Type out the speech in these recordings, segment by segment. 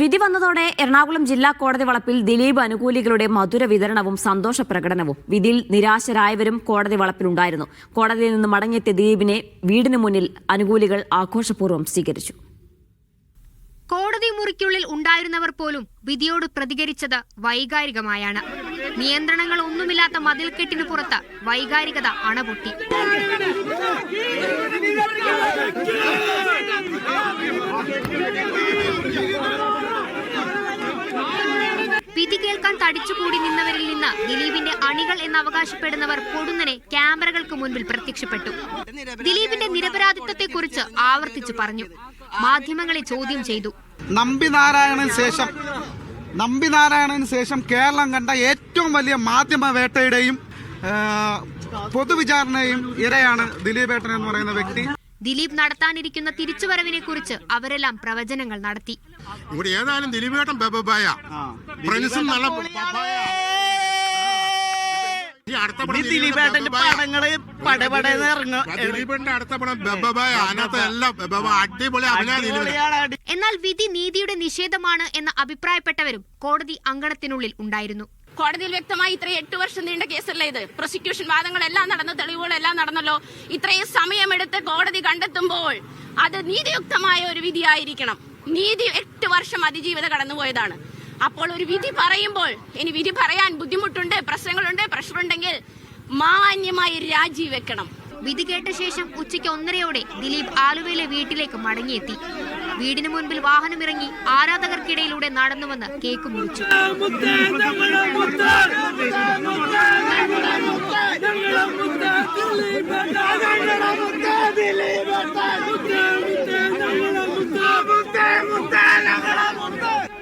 വിധി വന്നതോടെ എറണാകുളം ജില്ലാ കോടതി വളപ്പിൽ ദിലീപ് അനുകൂലികളുടെ മധുര വിതരണവും സന്തോഷ പ്രകടനവും. വിധിയിൽ നിരാശരായവരും കോടതി വളപ്പിലുണ്ടായിരുന്നു. കോടതിയിൽ നിന്ന് മടങ്ങിയെത്തിയ ദിലീപിനെ വീടിന് മുന്നിൽ അനുകൂലികൾ ആഘോഷപൂർവം സ്വീകരിച്ചു. കോടതി മുറിക്കുള്ളിൽ ഉണ്ടായിരുന്നവർ പോലും വിധിയോട് പ്രതികരിച്ചത് വൈകാരികമായാണ്. നിയന്ത്രണങ്ങൾ ഒന്നുമില്ലാത്ത മതിൽക്കെട്ടിന് പുറത്ത് വൈകാരികത അണപൊട്ടി വിധി തടിച്ചുകൂടി നിന്നവരിൽ നിന്ന് ദിലീപിന്റെ അണികൾ എന്ന് അവകാശപ്പെടുന്നവർ പൊടുന്നനെ ക്യാമറകൾക്ക് മുൻപിൽ പ്രത്യക്ഷപ്പെട്ടു. ദിലീപിന്റെ നിരപരാധിത്വത്തെക്കുറിച്ച് ആവർത്തിച്ചു പറഞ്ഞു. മാധ്യമങ്ങളെ ചോദ്യം ചെയ്തു. നമ്പി നമ്പിനാരായണന് ശേഷം നമ്പി നമ്പിനാരായണന് ശേഷം കേരളം കണ്ട ഏറ്റവും വലിയ മാധ്യമ വേട്ടയുടെയും പൊതുവിചാരണയും ഇരയാണ് ദിലീപേട്ടൻ എന്ന് പറയുന്ന വ്യക്തി. ദിലീപ് നടത്താനിരിക്കുന്ന തിരിച്ചുവരവിനെ കുറിച്ച് അവരെല്ലാം പ്രവചനങ്ങൾ നടത്തി. ഇവിടെ ഏതായാലും ദിലീപേട്ടൻ ദിലീപേട്ടന്റെ ബബായ. പടങ്ങൾ പടപടന്ന് ഇറങ്ങും. ആ ദിലീപേട്ടന്റെ അടുത്ത പടം ബബായ അതിനകത്ത് എല്ലാം ബബ അടിപൊളി അഭിനയ ദിലീപ് എന്നാൽ വിധി നീതിയുടെ നിഷേധമാണ് എന്ന് അഭിപ്രായപ്പെട്ടവരും കോടതി അങ്കണത്തിനുള്ളിൽ ഉണ്ടായിരുന്നു. കോടതിയിൽ വ്യക്തമായി ഇത്രയും എട്ട് വർഷം നീണ്ട കേസല്ല ഇത്? പ്രോസിക്യൂഷൻ വാദങ്ങളെല്ലാം നടന്നു തെളിവുകളെല്ലാം നടന്നല്ലോ. ഇത്രയും സമയമെടുത്ത് കോടതി കണ്ടെത്തുമ്പോൾ അത് നീതിയുക്തമായ ഒരു വിധിയായിരിക്കണം. നീതി എട്ട് വർഷം അതിജീവിത കടന്നുപോയതാണ്. അപ്പോൾ ഒരു വിധി പറയുമ്പോൾ ഇനി വിധി പറയാൻ ബുദ്ധിമുട്ടുണ്ട് പ്രശ്നങ്ങളുണ്ട് പ്രഷറുണ്ടെങ്കിൽ മാന്യമായി രാജിവെക്കണം. വിധി കേട്ട ശേഷം ഉച്ചയ്ക്ക് ഒന്നരയോടെ ദിലീപ് ആലുവയിലെ വീട്ടിലേക്ക് മടങ്ങിയെത്തി. വീടിന് മുൻപിൽ വാഹനമിറങ്ങി ആരാധകർക്കിടയിലൂടെ നടന്നുവന്ന് കേക്ക് മുറിച്ചു.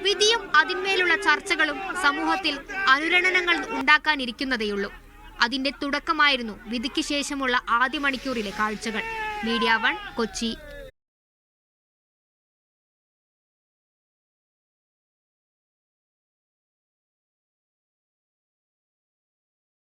വിധിയും അതിന്മേലുള്ള ചർച്ചകളും സമൂഹത്തിൽ അനുരണനങ്ങൾ ഉണ്ടാക്കാനിരിക്കുന്നതേയുള്ളൂ. അതിന്റെ തുടക്കമായിരുന്നു വിധിക്ക് ശേഷമുള്ള ആദ്യ മണിക്കൂറിലെ കാഴ്ചകൾ. Media one Kochi.